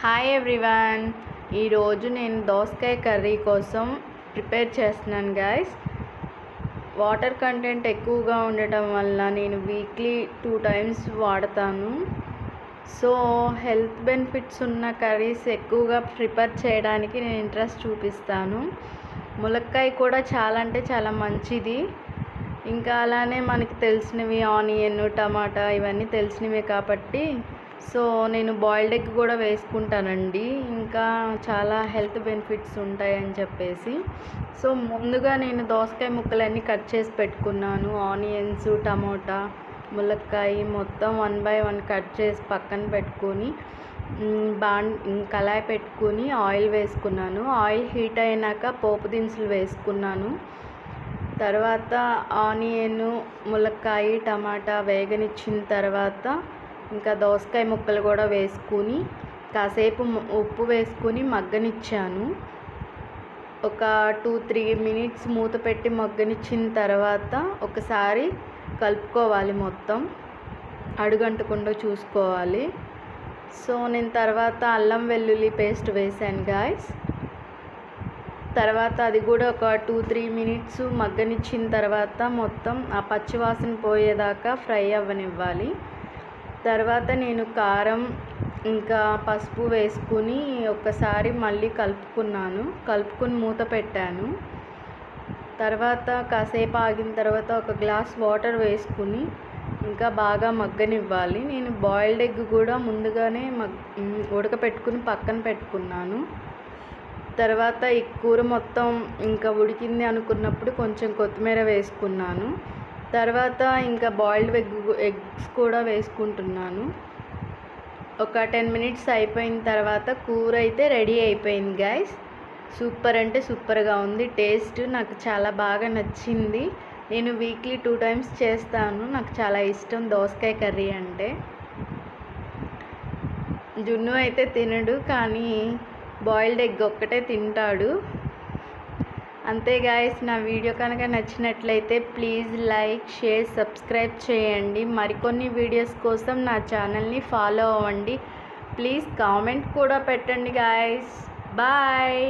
Hi everyone ఈరోజు నేను దోసకాయ కర్రీ కోసం ప్రిపేర్ చేస్తున్నాను గాయస్ వాటర్ కంటెంట్ ఎక్కువగా ఉండటం వల్ల నేను వీక్లీ టూ టైమ్స్ వాడతాను. సో హెల్త్ బెనిఫిట్స్ ఉన్న కర్రీస్ ఎక్కువగా ప్రిపేర్ చేయడానికి నేను ఇంట్రెస్ట్ చూపిస్తాను. ములక్కాయ కూడా చాలా అంటే చాలా మంచిది. ఇంకా అలానే మనకి తెలిసినవి ఆనియన్ టమాటా ఇవన్నీ తెలిసినవే కాబట్టి సో నేను బాయిల్డ్ ఎగ్ కూడా వేసుకుంటానండి. ఇంకా చాలా హెల్త్ బెనిఫిట్స్ ఉంటాయని చెప్పేసి. సో ముందుగా నేను దోసకాయ ముక్కలన్నీ కట్ చేసి పెట్టుకున్నాను. ఆనియన్స్ టమోటా ములక్కాయ మొత్తం వన్ బై వన్ కట్ చేసి పక్కన పెట్టుకొని బాండ్ కళాయి పెట్టుకుని ఆయిల్ వేసుకున్నాను. ఆయిల్ హీట్ అయినాక పోపు దినుసులు వేసుకున్నాను. తర్వాత ఆనియన్ ములక్కాయ టమాటా వేగనిచ్చిన తర్వాత ఇంకా దోసకాయ ముక్కలు కూడా వేసుకుని కాసేపు ఉప్పు వేసుకుని మగ్గనిచ్చాను. ఒక టూ త్రీ మినిట్స్ మూత పెట్టి మగ్గనిచ్చిన తర్వాత ఒకసారి కలుపుకోవాలి మొత్తం. అడుగంటకుండా చూసుకోవాలి. సో నేను తర్వాత అల్లం వెల్లుల్లి పేస్ట్ వేసాను గాయస్. తర్వాత అది కూడా ఒక టూ త్రీ మినిట్స్ మగ్గనిచ్చిన తర్వాత మొత్తం ఆ పచ్చివాసన పోయేదాకా ఫ్రై అవ్వనివ్వాలి. తర్వాత నేను కారం ఇంకా పసుపు వేసుకుని ఒక్కసారి మళ్ళీ కలుపుకున్నాను. కలుపుకుని మూత పెట్టాను. తర్వాత కాసేపు ఆగిన తర్వాత ఒక గ్లాస్ వాటర్ వేసుకుని ఇంకా బాగా మగ్గనివ్వాలి. నేను బాయిల్డ్ ఎగ్ కూడా ముందుగానే మగ్ ఉడకపెట్టుకుని పక్కన పెట్టుకున్నాను. తర్వాత ఈ కూర మొత్తం ఇంకా ఉడికింది అనుకున్నప్పుడు కొంచెం కొత్తిమీర వేసుకున్నాను. తర్వాత ఇంకా బాయిల్డ్ ఎగ్ ఎగ్స్ కూడా వేసుకుంటున్నాను. ఒక టెన్ మినిట్స్ అయిపోయిన తర్వాత కూర అయితే రెడీ అయిపోయింది గాయస్. సూపర్ అంటే సూపర్గా ఉంది. టేస్ట్ నాకు చాలా బాగా నచ్చింది. నేను వీక్లీ టూ టైమ్స్ చేస్తాను. నాకు చాలా ఇష్టం దోసకాయ కర్రీ అంటే. జున్ను అయితే తినడు కానీ బాయిల్డ్ ఎగ్ ఒక్కటే తింటాడు. అంతే గాయస్ నా వీడియో కనుక నచ్చినట్లయితే ప్లీజ్ లైక్ షేర్ సబ్స్క్రైబ్ చేయండి. మరికొన్ని వీడియోస్ కోసం నా ఛానల్ని ఫాలో అవ్వండి. ప్లీజ్ కామెంట్ కూడా పెట్టండి గాయస్ బాయ్